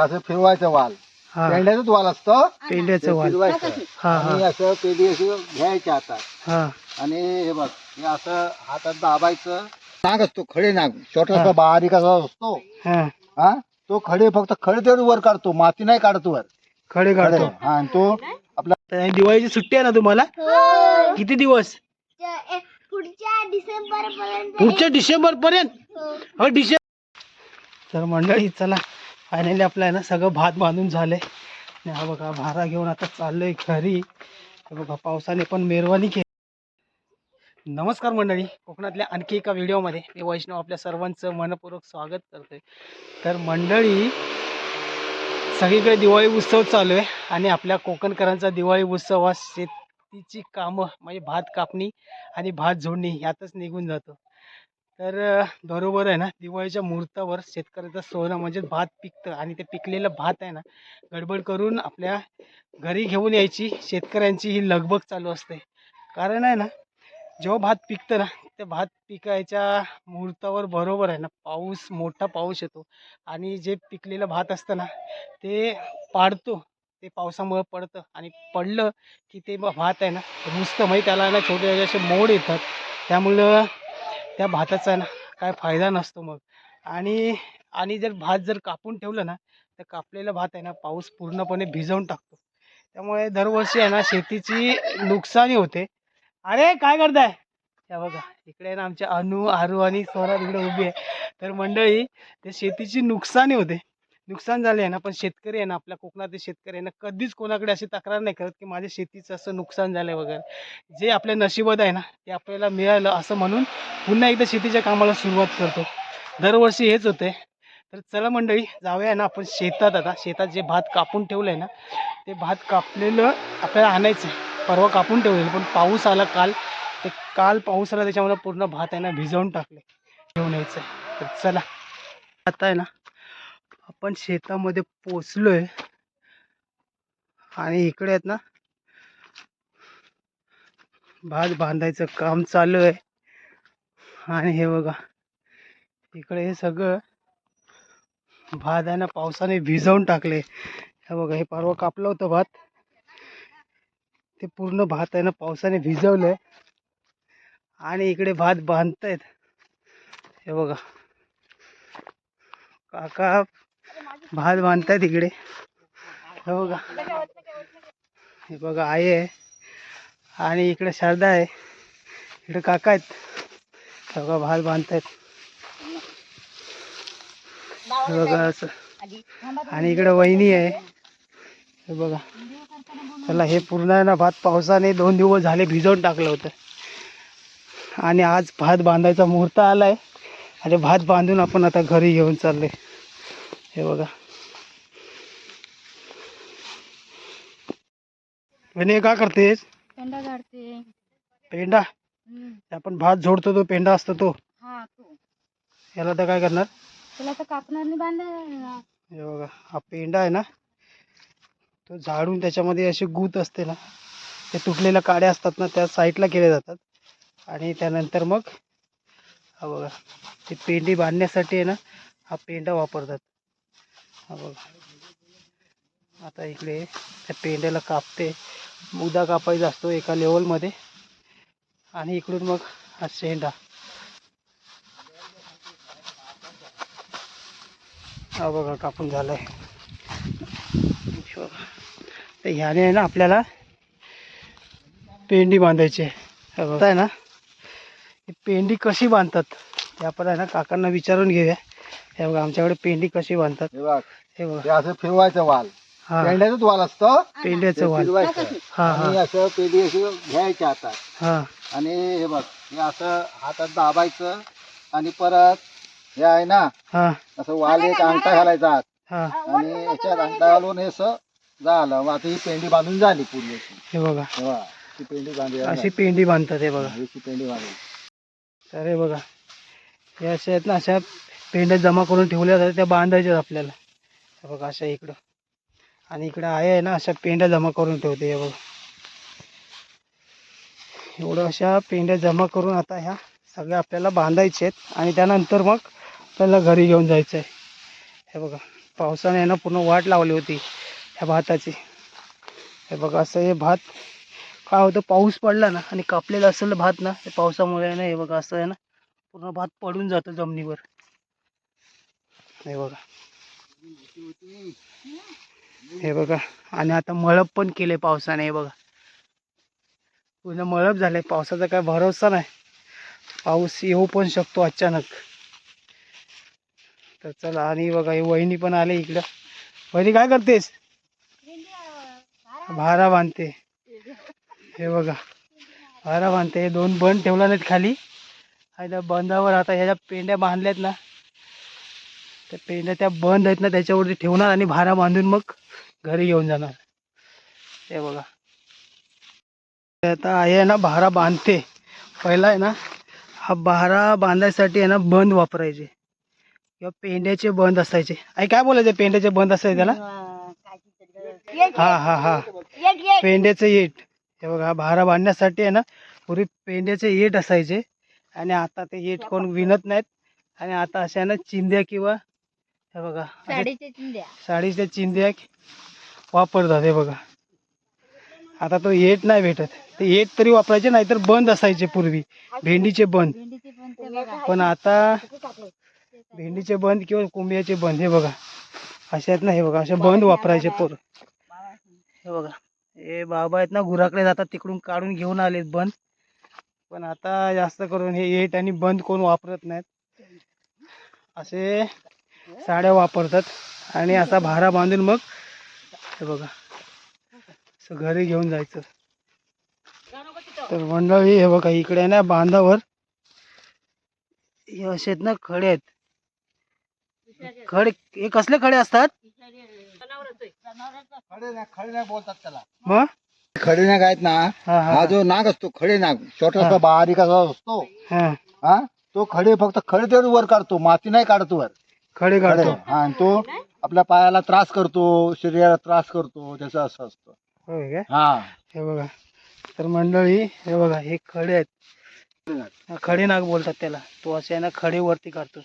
असं फिरवायचं वाल. हा. पेंड्याचंच वाल असतं. पेंड्याचं ते वाल फिरवायचं. हा आणि हा. असं पेंडी अशी घ्यायची हातात हा. आणि हे बघ हे असं हातात दाबायचं. नाग असतो खडे नाग. हा. छोटासा बारीक असा असतो. हा. हा? तो खडे फक्त खडे तेवढे वर काढतो माती नाही काढत वर. खडे खडे. काढतो. हा आणि तो आपला तर दिवाळीची सुट्टी आहे ना तुम्हाला? किती दिवस? पुढच्या डिसेंबर पर्यंत पुढच्या डिसेंबर पर्यंत हो डिसेंबर तर मंडळी चला. फायनली आपलं आहे ना सगळं भात बांधून झालं आहे हा बघा भारा घेऊन आता चाललोय घरी. बघा पावसाने पण मेहरवानी केली. नमस्कार मंडळी कोकणातल्या आणखी एका व्हिडिओमध्ये मी वैष्णव आपल्या सर्वांचं मनपूर्वक स्वागत करतोय. तर मंडळी सगळीकडे दिवाळी उत्सव चालू आहे आणि आपल्या कोकणकरांचा दिवाळी उत्सव हा शेतीची कामं म्हणजे भात कापणी आणि भात झोडणी यातच निघून जातो. तर बरोबर आहे ना. दिवाळीच्या मुहूर्तावर शेतकऱ्याचं सोनं म्हणजे भात पिकतं आणि ते पिकलेलं भात आहे ना गडबड करून आपल्या घरी घेऊन यायची. शेतकऱ्यांची ही लगबग चालू असते. कारण आहे ना जेव्हा भात पिकतं ना ते भात पिकायच्या मुहूर्तावर बरोबर आहे ना पाऊस मोठा पाऊस येतो आणि जे पिकलेलं भात असतं ना ते पाडतो. ते पावसामुळं पडतं आणि पडलं की ते भात आहे ना रुजतं म्हणजे त्याला ना छोटे छोटे असे मोड येतात. त्यामुळं त्या भाताचा ना काय फायदा नसतो मग. आणि आणि जर भात जर कापून ठेवलं ना तर कापलेला भात आहे ना पाऊस पूर्णपणे भिजवून टाकतो. त्यामुळे दरवर्षी आहे ना शेतीची नुकसानी होते. अरे काय करताय? त्या बघा इकडे आहे ना आमच्या अनु आरू आणि सोरा इकडे उभी आहे. तर मंडळी ते शेतीची नुकसानी होते. नुकसान झाले आहे ना पण शेतकरी आहे ना आपल्या कोकणातील शेतकरी आहे ना कधीच कोणाकडे अशी तक्रार नाही करत की माझ्या शेतीचं असं नुकसान झालं वगैरे. जे आपल्या नशिबात आहे ना ते आपल्याला मिळालं असं म्हणून पुन्हा एकदा शेतीच्या कामाला सुरुवात करतो. दरवर्षी हेच होते तर चला मंडळी जाऊया ना आपण शेतात आता. शेतात जे भात कापून ठेवलं आहे ना ते भात कापलेलं आपल्याला आणायचं आहे. परवा कापून ठेवलेलं पण पाऊस आला काल. ते काल पाऊस आला त्याच्यामुळे पूर्ण भात आहे ना भिजवून टाकले घेऊन यायचं आहे तर चला. आता आहे ना आपण शेतामध्ये पोचलोय आणि इकडे आहेत ना भात बांधायचं काम चालू आहे आणि हे बघा इकडे हे सगळं भात आहे ना पावसाने भिजवून टाकले. हे बघा हे परवा कापलं होतं भात. ते पूर्ण भात आहे ना पावसाने भिजवलंय. आणि इकडे भात बांधतायत. हे बघा काका भात बांधताय इकडे. हे बघा. हे बघा आई आहे. आणि इकडे शारदा आहे. इकडे काका आहेत. हे बघा भात बांधतायत हे बघा असं. आणि इकडे वहिनी आहे. हे बघा. चला हे पूर्ण आहे ना भात पावसाने दोन दिवस झाले भिजवून टाकलं होतं. आणि आज भात बांधायचा मुहूर्त आला आहे आणि भात बांधून आपण आता घरी घेऊन चाललोय. हे बघा. वहिनी हे का करतेस? पेंडा काढते. पेंडा? हम्म. आपण भात जोडतो तो पेंडा असतो तो. हा तो. याला तर काय करणार? त्याला तर कापणार नाही बांधणार हे बघा हा पेंडा आहे ना तो झाडून त्याच्यामध्ये अशी गूत असते ना ते तुटलेल्या काड्या असतात ना त्या साईडला केल्या जातात. आणि त्यानंतर मग हा बघा ते पेंडी बांधण्यासाठी आहे ना हा पेंडा वापरतात. हा बघा. आता इकडे त्या पेंड्याला कापते. मुदा कापायचा असतो एका लेवलमध्ये आणि इकडून मग हा शेंडा. हा बघा कापून झालाय. हे बघा. तर ह्याने आहे ना आपल्याला पेंडी बांधायची आहे. हे. आहे ना पेंडी कशी बांधतात ते आपण आहे ना काकांना विचारून घेऊया. हे बघा आमच्याकडे पेंडी कशी बांधतात. हे बघ. हे बघा. असं फिरवायचं वाल. हा. पेंड्याचंच वाल असतं. पेंड्याचं ते वाल. फिरवायचं हा आणि असं पेंडी अशी घ्यायची हातात. हा. आणि हे बघ हे असं हातात दाबायचं आणि परत हे आहे ना हा. असं वाल एक अंगठा घालायचा आत. हा. आणि याच्यात अंगठा घालून हे असं झालं. मग आता ही पेंडी बांधून झाली पूर्ण. हे बघा. तेव्हा ती पेंडी बांधली अशी पेंडी बांधतात हे बघा. अशी पेंडी बांधली तर हे बघा. हे अशा आहेत ना अशा पेंड्या जमा करून ठेवल्या जातात त्या बांधायच्यात आपल्याला. हे बघा अशा इकडं. आणि इकडं आहे ना अशा पेंड्या जमा करून ठेवते हे बघा. एवढं अशा पेंड्या जमा करून आता ह्या सगळ्या आपल्याला बांधायचे आहेत आणि त्यानंतर मग आपल्याला घरी घेऊन जायचं आहे. हे बघा पावसाने आहे ना पूर्ण वाट लावली होती ह्या भाताची. हे बघा असं हे भात काय होतं पाऊस पडला ना आणि कापलेलं असेल भात ना हे पावसामुळे आहे ना हे बघा असं आहे ना पूर्ण भात पडून जातो जमिनीवर. हे बघा. हे बघा आणि आता मळप पण केले पावसाने हे बघा. पूर्ण मळप झाले पावसाचा काय भरोसा नाही. पाऊस येऊ पण शकतो अचानक. तर चला आणि बघा हे वहिनी पण आले इकडं. वहिनी काय करतेस? भारा बांधते. हे बघा भारा बांधते. हे दोन बंद ठेवला नाहीत खाली. आणि त्या बंदावर आता ह्याच्या पेंड्या बांधल्यात ना. त्या पेंड्या त्या बंद आहेत ना त्याच्यावरती ठेवणार आणि भारा बांधून मग घरी घेऊन जाणार. हे बघा. ते आता आहे ना भारा बांधते. पहिला आहे ना हा भारा बांधायसाठी आहे ना बंद वापरायचे. किंवा पेंड्याचे बंद असायचे. आई काय बोलायचे? पेंड्याचे बंद असायचे त्याला? हा हा हा. पेंड्याचं येट. हे बघा भारा बांधण्यासाठी आहे ना पूर्वी पेंड्याचे येट असायचे. आणि आता ते येट कोण विणत नाहीत. आणि आता अशा ना चिंध्या किंवा हे बघा चिंध्या. साडीच्या चिंध्या वापरतात हे बघा. आता तो येट नाही भेटत. ते येट तरी वापरायचे नाहीतर बंद असायचे पूर्वी. भेंडीचे बंद. पण आता भेंडीचे बंद किंवा कोंबियाचे बंद हे बघा. असे आहेत ना हे बघा. असे बंद वापरायचे पोर. हे बघा. हे बाबा आहेत ना गुराकडे जातात तिकडून काढून घेऊन आलेत बंद. पण आता जास्त करून हे येट आणि बंद कोण वापरत नाहीत. असे साड्या वापरतात आणि असा भारा बांधून मग हे बघा. असं घरी घेऊन जायचं. तर मंडळी हे बघा इकडे ना बांधावर हे असे आहेत ना खडे आहेत. खडे हे कसले खडे असतात? खडे बोलतात त्याला. मग? खडे नाग आहेत ना हा जो नाग असतो खडे नाग छोटासा हा. बारीक असा असतो हा. हा तो खडे फक्त खडे तेवढे वर काढतो माती नाही काढतो वर. खडे खडे. हा आणि तो आपल्या पायाला त्रास करतो शरीराला त्रास करतो त्याचं असं असतं. होय हा. हे बघा. तर मंडळी हे बघा हे खडे आहेत. हा, खडे नाग बोलतात त्याला. तो असे आहे ना खडे वरती काढतो.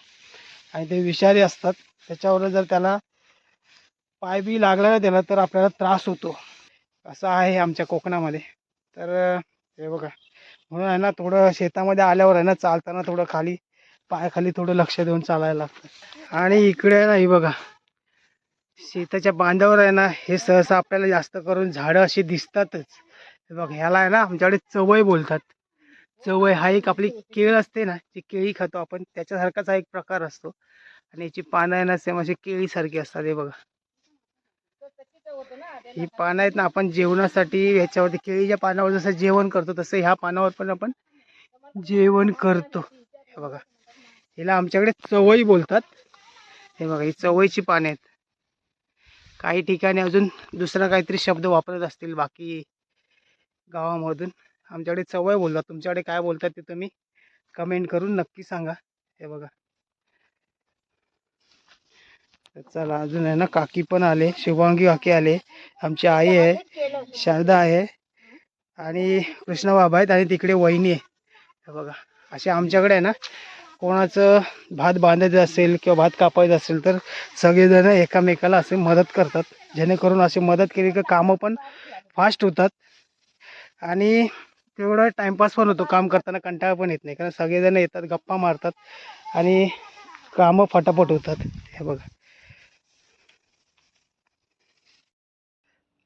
आणि ते विषारी असतात. त्याच्यावर जर त्याला पाय बी लागला ना त्याला तर आपल्याला त्रास होतो. असं आहे आमच्या कोकणामध्ये. तर हे बघा. म्हणून आहे ना थोडं शेतामध्ये आल्यावर आहे ना चालताना थोडं खाली पायाखाली थोडं लक्ष देऊन चालायला लागतं. आणि इकडे आहे ना ही बघा. शेताच्या बांधावर आहे ना हे सहसा आपल्याला जास्त करून झाडं अशी दिसतातच. हे बघ ह्याला आहे ना आमच्याकडे चवय बोलतात. चवय हा एक आपली केळ असते ना जी केळी खातो आपण त्याच्यासारखाच हा एक प्रकार असतो. आणि याची पानं आहे ना सेम अशी केळीसारखी असतात हे बघा. ही पानं आहेत ना आपण जेवणासाठी ह्याच्यावरती केळीच्या पानावर जसं जेवण करतो तसं ह्या पानावर पण आपण जेवण करतो. हे बघा. हिला आमच्याकडे चवई बोलतात. हे बघा ही चवईची पाने आहेत. काही ठिकाणी अजून दुसरा काहीतरी शब्द वापरत असतील बाकी गावामधून. आमच्याकडे चवय बोलतात. तुमच्याकडे काय बोलतात ते तुम्ही कमेंट करून नक्की सांगा. हे बघा. चला अजून आहे ना काकी पण आले. शुभांगी काकी आले. आमची आई आहे शारदा आहे आणि कृष्णा बाबा आहेत आणि तिकडे वहिनी आहे. हे बघा असे आमच्याकडे आहे ना कोणाचं भात बांधायचं असेल किंवा भात कापायचं असेल तर सगळेजणं एकामेकाला असे मदत करतात. जेणेकरून अशी मदत केली की कामं पण फास्ट होतात. आणि तेवढा टाईमपास पण होतो. काम करताना कंटाळा पण येत नाही. कारण सगळेजण येतात गप्पा मारतात आणि कामं फटाफट होतात. हे बघा.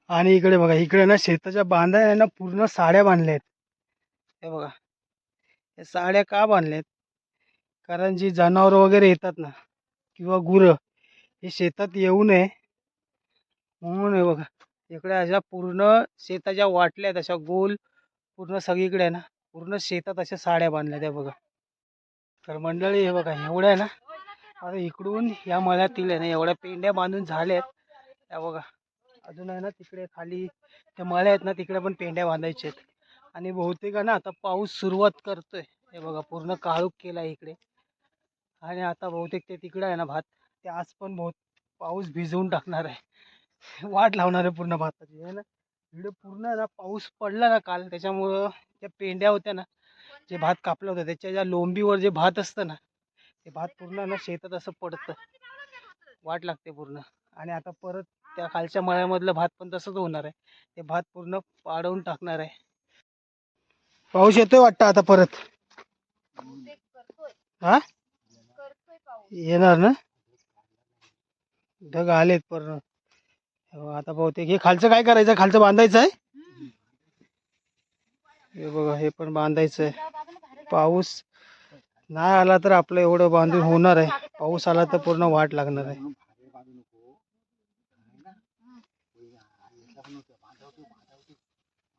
आणि इकडे बघा इकडे ना शेताच्या बांधा ना पूर्ण साड्या बांधल्या आहेत. हे बघा. या साड्या का बांधल्या आहेत? कारण जी जनावरं वगैरे येतात ना किंवा गुरं हे शेतात येऊ नये. म्हणून हे बघा इकडे अशा पूर्ण शेताच्या आहेत अशा गोल पूर्ण सगळीकडे आहे ना पूर्ण शेतात अशा साड्या बांधल्या त्या बघा. तर मंडळी हे बघा एवढ्या आहे ना आता इकडून या मळ्यातील आहे ना एवढ्या पेंड्या बांधून झाल्यात. त्या बघा अजून आहे ना तिकडे खाली त्या मळ्या आहेत ना तिकडे पण पेंड्या बांधायच्या आहेत. आणि बहुतेक आहे ना आता पाऊस सुरुवात करतोय. हे बघा पूर्ण काळूख केला इकडे. आणि आता बहुतेक ते तिकडं आहे ना भात ते आज पण बहुत पाऊस भिजवून टाकणार आहे. वाट लावणार आहे पूर्ण भाताची आहे ना? इकडे पूर्ण ना पाऊस पडला ना काल त्याच्यामुळं त्या पेंड्या होत्या ना जे भात कापलं होतं त्याच्या ज्या लोंबीवर जे भात असतं ना ते भात पूर्ण ना शेतात असं पडतं. वाट लागते पूर्ण. आणि आता परत त्या खालच्या मळ्यामधलं भात पण तसंच होणार आहे. ते भात पूर्ण पाडवून टाकणार आहे. पाऊस येतोय वाटतं आता परत. हा? येणार ना? ढग आलेत पूर्ण बघा, हो, आता बहुतेक हे खालचं काय करायचं? खालचं बांधायचं आहे? हे बघा हे पण बांधायचं आहे. पाऊस नाही आला तर आपलं एवढं बांधून होणार आहे. पाऊस आला तर पूर्ण वाट लागणार आहे.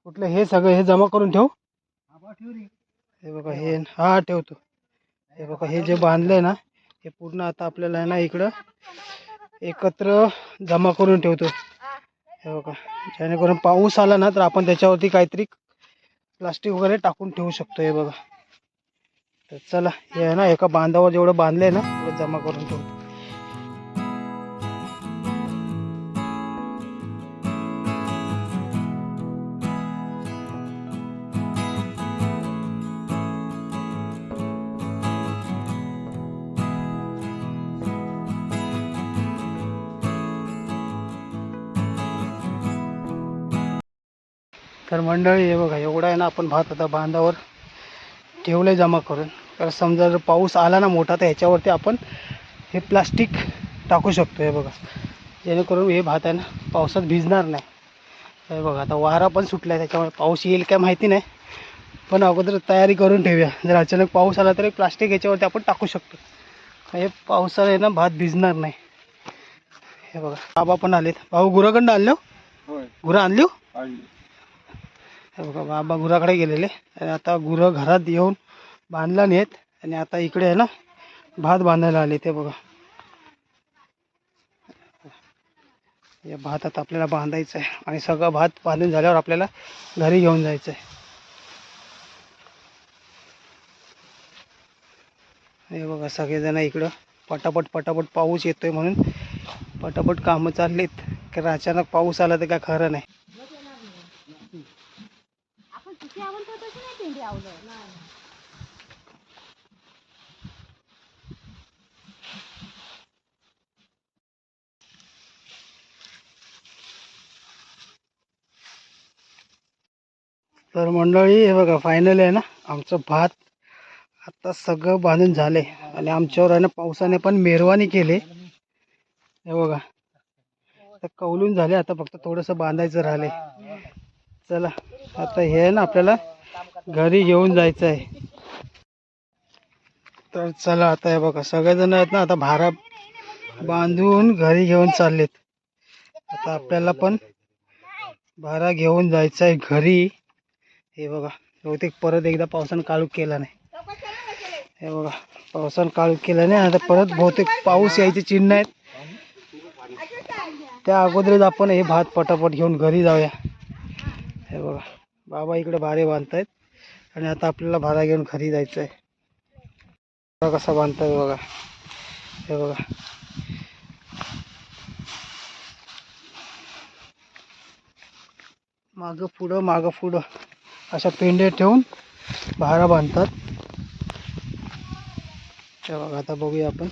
कुठलं हे सगळं हे जमा करून ठेव? हे बघा हे हा ठेवतो. हे बघा हे जे बांधलंय ना हे पूर्ण आता आपल्याला आहे ना इकडं एकत्र जमा करून ठेवतो. हे बघा जेणेकरून पाऊस आला ना तर आपण त्याच्यावरती काहीतरी प्लास्टिक वगैरे टाकून ठेवू शकतो हे बघा. तर चला हे आहे ना एका बांधावर जेवढं बांधलं आहे ना तेवढं जमा करून ठेवतो. तर मंडळी हे बघा एवढा आहे ना आपण भात आता बांधावर ठेवलंय जमा करून. तर समजा जर पाऊस आला ना मोठा तर ह्याच्यावरती आपण हे प्लास्टिक टाकू शकतो हे बघा. जेणेकरून हे भात आहे ना पावसात भिजणार नाही. हे बघा आता वारा पण सुटला आहे त्याच्यामुळे पाऊस येईल काय माहिती नाही. पण अगोदर तयारी करून ठेवूया. जर अचानक पाऊस आला तर प्लास्टिक याच्यावरती आपण टाकू शकतो. हे पावसाने ना भात भिजणार नाही. हे बघा बाबा पण आलेत. भाऊ गुराकडनं आणलो? गुरं आणली? आणली. हे बघा बाबा गुराकडे गेलेले. आणि आता गुरं घरात येऊन बांधला नाहीत आणि आता इकडे आहे ना भात बांधायला आले ते बघा. या आता आपल्याला बांधायचं आहे. आणि सगळं भात बांधून झाल्यावर आपल्याला घरी घेऊन जायचं आहे. हे बघा सगळेजण इकडं पटापट पटापट पाऊस येतोय म्हणून पटापट कामं चाललीत. कारण अचानक पाऊस आला तर काय खरं नाही आपण किती आवडतो तशी नाही पेंडी आवडत तर मंडळी हे बघा फायनल आहे ना आमचं भात आता सगळं बांधून झाले आणि आमच्यावर आहे ना पावसाने पण मेहरवानी केली. हे बघा आता कौलून झाले आता फक्त थोडंसं बांधायचं राहिले चला आता हे आहे ना आपल्याला घरी घेऊन जायचं आहे. तर चला आता हे बघा सगळेजण आहेत ना आता भारा बांधून घरी घेऊन चाललेत. आता आपल्याला पण भारा घेऊन जायचं आहे घरी. हे बघा बहुतेक परत एकदा पावसानं काळूक केला नाही. हे बघा पावसानं काळूक केला नाही आता परत बहुतेक पाऊस यायचे चिन्ह आहेत. त्या अगोदरच आपण हे भात पटापट घेऊन घरी जाऊया. हे बघा बाबा इकडे भारे बांधतायत आणि आता आपल्याला भारा घेऊन घरी जायचं आहे कसा बांधताय बघा. हे बघा. मागं पुढं मागं पुढं. अशा पेंडे ठेवून भारा बांधतात. ते बघा आता बघूया आपण.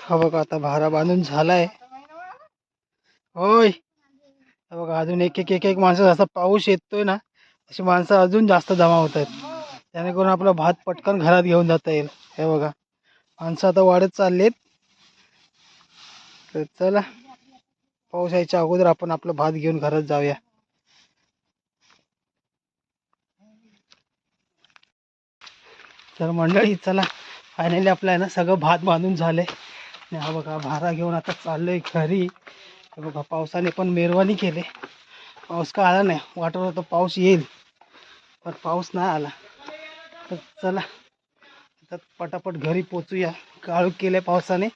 हा बघा आता भारा बांधून झालाय. होय. बघा अजून एक एक एक एक माणसं जसा पाऊस येतोय ना. अशी माणसं अजून जास्त जमा होत आहेत. जेणेकरून आपला भात पटकन घरात घेऊन जाता येईल. हे बघा. माणसं आता वाढत चाललेत. तर चला. पाऊस यायच्या अगोदर आपण आपलं भात घेऊन घरात जाऊया. तर मंडळी चला. फायनली आपलं आहे ना सगळं भात बांधून झालंय. आणि हा बघा भारा घेऊन आता चाललोय घरी. बघा पावसाने पण मेहरवानी केली. पाऊस का आला नाही. वाटत होतं पाऊस येईल. पण पाऊस नाही आला. तर चला आता पटापट घरी पोचूया. काळूक केले पावसाने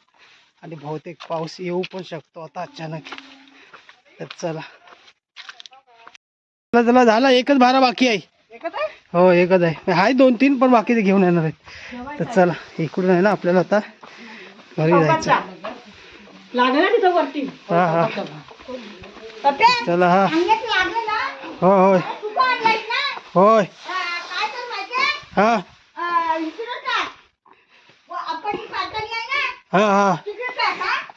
आणि बहुतेक पाऊस येऊ पण शकतो आता अचानक. तर चला. चला चला झाला. एकच भारा बाकी आहे. हो एकच आहे. आहे दोन तीन पण बाकीचे घेऊन येणार आहेत. तर चला इकडून आहे ना आपल्याला आता घरी जायचं हा हा. चला हा. ना? हो होय. हा. हा हा.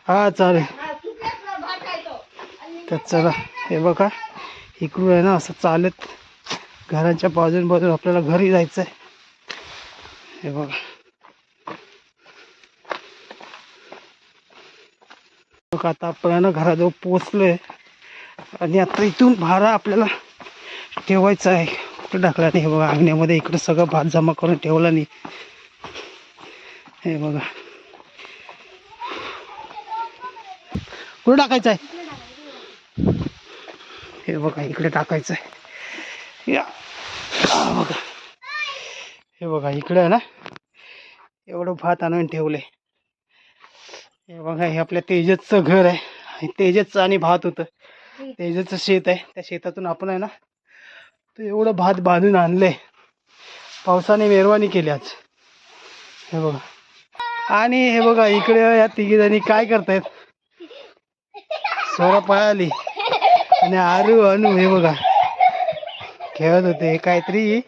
हा चालेल. तर चला हे बघा. इकडून आहे ना असं चालत. घरांच्या बाजून बाजून आपल्याला घरी जायचं आहे हे बघा. बघा आता आपण आहे ना घराजवळ पोचलोय आणि आता इथून भारा आपल्याला ठेवायचा आहे. कुठे टाकला नाही हे बघा. अंगण्यामध्ये इकडं सगळं भात जमा करून ठेवला नाही. हे बघा. कुठं टाकायचं आहे हे बघा इकडे टाकायचं आहे या बघा. हे बघा इकडे आहे ना? एवढं भात आणून ठेवले हे बघा हे आपल्या तेजसचं घर आहे. तेजसचं आणि भात होतं. तेजसचं शेत आहे. त्या शेतातून आपण आहे ना तर एवढं भात बांधून आणलंय. पावसाने मेरवानी केली आज. हे बघा. आणि हे बघा इकडे या तिघी जणी काय करतायत? सोरा पळाली. आणि आरू अनु हे बघा. खेळत होते. काहीतरी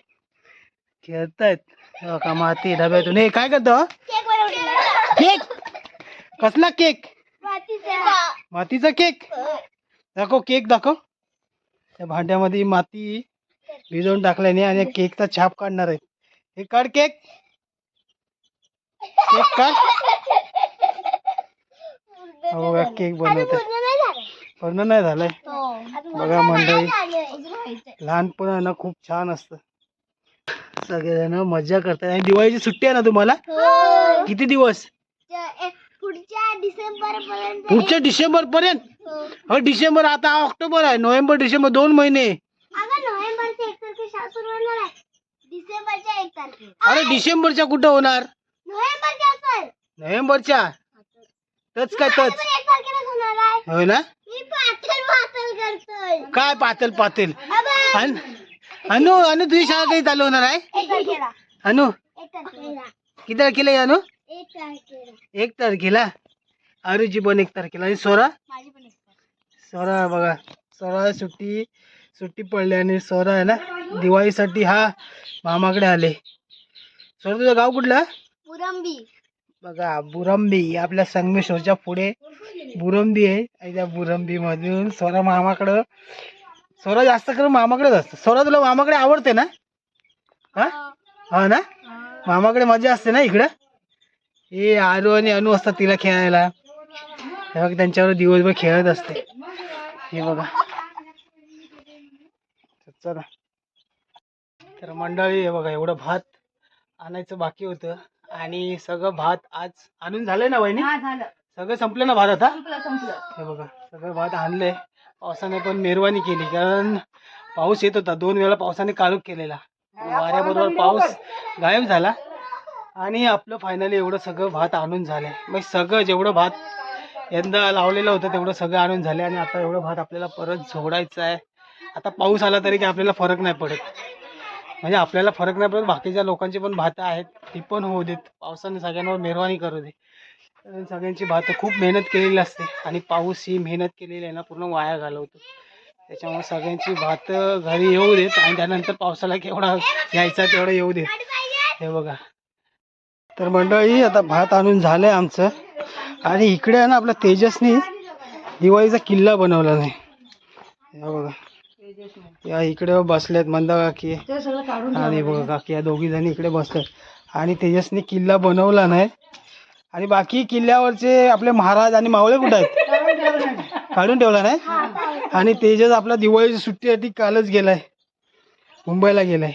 खेळतायत. का माती डब्यातून हे काय करतो? केक. कसला केक? मातीचा केक? दाखव केक दाखव. त्या भांड्यामध्ये माती भिजवून टाकल्याने आणि केकचा छाप काढणार आहे. हे काढ केक केक काढ. हो केक बनवत पूर्ण नाही झालंय. बघा मंडळी. लहानपण ना खूप छान असतं. सगळेजण मजा करतात. आणि दिवाळीची सुट्टी आहे ना तुम्हाला? किती दिवस? पुढच्या डिसेंबर पर्यंत पुढच्या डिसेंबर पर्यंत हो डिसेंबर आता ऑक्टोबर आहे. नोव्हेंबर डिसेंबर दोन महिने. अगं नोव्हेंबरच्या एक सुरू होणार आहे. डिसेंबरच्या एक तारखे अरे डिसेंबरच्या कुठं होणार? नोव्हेंबरच्या असेल. नोव्हेंबरच्या? तच काय तच? एक तारखेलाच होणार आहे. होय ना? मी पातळ पातळ करतोय. काय पातेल पातेल अन- अनु अनु तुझी शाळा कधी चालू होणार आहे? एक तारखेला. अनु? एक तारखेला. किती तारखेला आहे अनु? एक तारखेला. एक तारखेला? अरुची पण एक तारखेला. आणि सोरा? माझी पण एक तारखेला. सोरा बघा. सोरा सुट्टी. सुट्टी पडली आणि सोरा आहे ना दिवाळीसाठी हा मामाकडे आले. सोरा तुझं गाव कुठलं? पुरंबी बघा बुरंबी. आपल्या संगमेश्वरच्या पुढे बुरंबी आहे. आणि त्या बुरंबी मधून सोरा मामाकडं सोरा जास्त करून मामाकडेच असतं. सोरा तुला मामाकडे आवडते ना? हा? हा. ना? मामाकडे मजा असते ना इकडं? हे आरू आणि अनु असतात तिला खेळायला. हे बघ त्यांच्यावर दिवसभर खेळत असते. हे बघा. तर चला. तर मंडळी हे बघा एवढं भात आणायचं बाकी होतं. आणि सगळं भात आज आणून झालंय ना वहिनी? झालं. सगळं संपलं ना भात आता? हे बघा सगळं भात आणलंय. पावसाने पण मेहरबानी केली कारण पाऊस येत होता. दोन वेळा पावसाने काळोख केलेला. वाऱ्याबरोबर पाऊस गायब झाला. आणि आपलं फायनली एवढं सगळं भात आणून झालंय. मग सगळं जेवढं भात यंदा लावलेलं होतं तेवढं सगळं आणून झालंय. आणि आता एवढं भात आपल्याला परत झोडायचं आहे. आता पाऊस आला तरी काही आपल्याला फरक नाही पडत. म्हणजे आपल्याला फरक नाही पडत. बाकीच्या लोकांची पण भातं आहेत. ती पण होऊ देत. पावसाने सगळ्यांवर मेहरवानी करू दे. कारण सगळ्यांची भातं खूप मेहनत केलेली असते. आणि पाऊस ही मेहनत केलेली आहे ना पूर्ण वाया घालवतो. त्याच्यामुळे सगळ्यांची भातं घरी येऊ देत आणि त्यानंतर पावसाला केवढा यायचा तेवढा येऊ देत. हे बघा. तर मंडळी आता भात आणून झालं आहे आमचं. आणि इकडे आहे ना आपला तेजसनी दिवाळीचा किल्ला बनवला नाही हे बघा. या इकडे बसल्यात मंदा काकी. आणि बघा काकी या दोघी जणी इकडे बसतात आणि तेजसने किल्ला बनवला नाही. आणि बाकी किल्ल्यावरचे आपले महाराज आणि मावळे कुठे आहेत? काढून ठेवला नाही. आणि तेजस आपला दिवाळीची सुट्टीसाठी कालच गेलाय. मुंबईला गेलाय.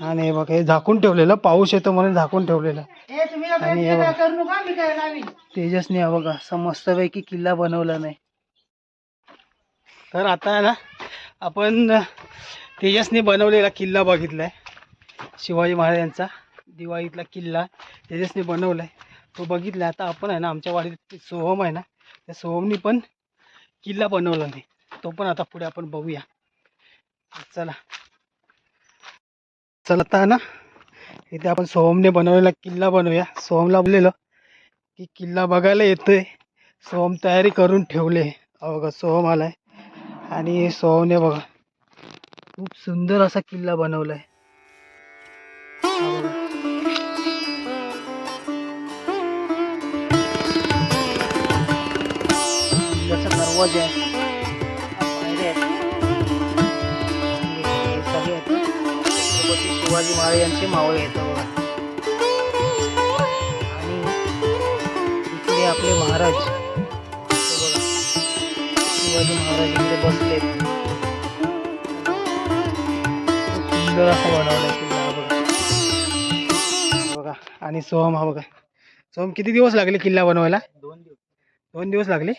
आणि हे बघा हे झाकून ठेवलेलं पाऊस येतो म्हणून झाकून ठेवलेलं. आणि हे बघा. तेजसने बघा असं मस्तपैकी किल्ला बनवला नाही. तर आता आहे ना आपण तेजसने बनवलेला किल्ला बघितला आहे शिवाजी महाराजांचा दिवाळीतला किल्ला तेजसने आहे तो बघितला आता आपण आहे ना आमच्या वाडीत सोहम आहे ना त्या सोहमनी पण किल्ला बनवला नाही. तो पण आता पुढे आपण बघूया. चला. चला आता ना इथे आपण सोहमने बनवलेला किल्ला बनवूया. सोहमला बोललेलं की किल्ला बघायला येतोय. सोहम तयारी करून ठेवले. अवघा सोहम आलाय. आणि हे सोहवने बघा. खूप सुंदर असा किल्ला बनवलाय. त्याचा जसं दरवाजा आहे. शिवाजी महाराज यांचे मावळे आहेत बघा. आणि इकडे आपले महाराज. शिवाजी महाराज बसले. सुंदर असं किल्ला हा बघा. बघा. आणि सोहम हा बघा. सोहम किती दिवस लागले किल्ला बनवायला? दोन दिवस. दोन दिवस लागले?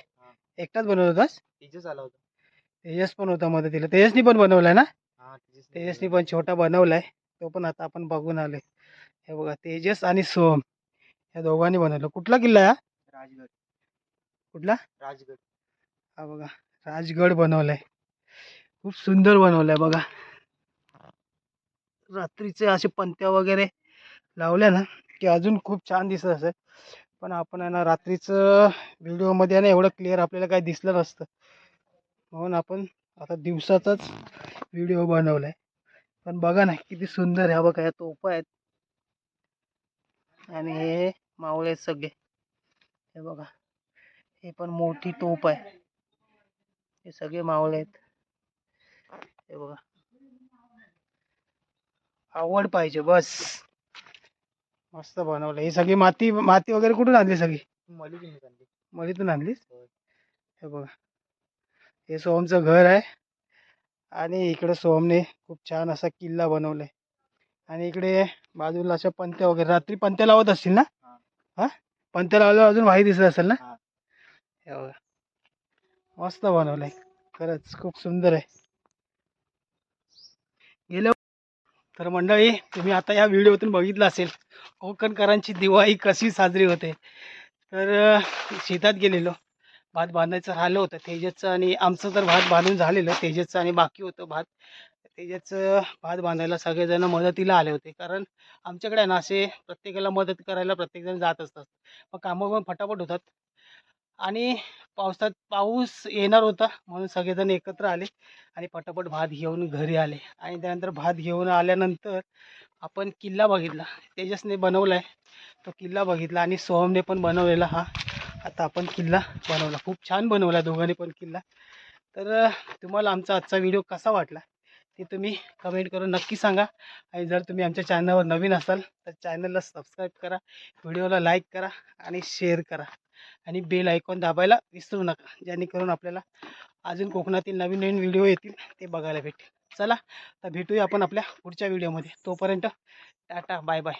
एकटाच बनवत होतास? तिथेच आला होता. तेजस पण होता मदतीला. तेजसनी पण बनवलाय ना? तेजसनी पण छोटा बनवलाय. तो पण आता आपण बघून आलोय. हे बघा तेजस आणि सोहम. या दोघांनी बनवलं. कुठला किल्ला आहे हा? राजगड. कुठला? राजगड. हा बघा राजगड बनवलाय. खूप सुंदर बनवलाय बघा. रात्रीचे असे पंत्या वगैरे लावल्या ना की अजून खूप छान दिसत असेल. पण आपण आहे ना रात्रीचं व्हिडिओमध्ये आहे ना एवढं क्लिअर आपल्याला काही दिसलं नसतं. म्हणून आपण आता दिवसाचाच व्हिडिओ आहे पण बघा ना किती सुंदर आहे. बघा या तोफा आहेत. आणि हे मावळे आहेत सगळे. हे बघा हे पण मोठी तोफ आहे. हे सगळे मावळे आहेत. हे बघा. आवड पाहिजे बस. मस्त बनवलं. ही सगळी माती माती वगैरे कुठून आणली सगळी? मलिक निघाली मळीतून आणलीस. हे बघा. हे सोहमचं घर आहे. आणि इकडे सोहमने खूप छान असा किल्ला बनवलाय. आणि इकडे बाजूला अशा पंत्या वगैरे रात्री पंत्या लावत असतील ना? हा. पंत्या लावल्यावर अजून भारी दिसत असेल ना. हे बघा. मस्त बनवलंय. खरंच खूप सुंदर आहे. गेलो. तर मंडळी तुम्ही आता या व्हिडिओतून बघितलं असेल कोकणकरांची दिवाळी कशी साजरी होते. तर शेतात गेलेलो. भात बांधायचं राहिलं होतं. तेजसचं आणि आमचं तर भात बांधून झालेलं. तेजसचं आणि बाकी होतं भात. तेजसचं भात बांधायला सगळेजण मदतीला आले होते. कारण आमच्याकडे ना असे प्रत्येकाला मदत करायला प्रत्येकजण जात असतात. मग कामं पण फटाफट होतात. आणि पावसात पाऊस येणार होता म्हणून सगळेजण एकत्र आले आणि पटापट भात घेऊन घरी आले. आणि त्यानंतर भात घेऊन आल्यानंतर आपण किल्ला बघितला. तेजसने बनवला आहे तो किल्ला बघितला आणि सोहमने पण बनवलेला हा. आता आपण किल्ला बनवला. खूप छान बनवला दोघांनी पण किल्ला. तर तुम्हाला आमचा आजचा व्हिडिओ कसा वाटला? ते तुम्ही कमेंट करून नक्की सांगा. आणि जर तुम्ही आमच्या चॅनलवर नवीन असाल तर चॅनलला सबस्क्राईब करा व्हिडिओला लाईक करा आणि शेअर करा. आणि बेल आयकॉन दाबायला विसरू नका. जेणेकरून आपल्याला अजून कोकणातील नवीन नवीन व्हिडिओ येतील ते बघायला भेटेल. चला तर भेटूया आपण आपल्या पुढच्या व्हिडिओमध्ये तोपर्यंत टाटा बाय बाय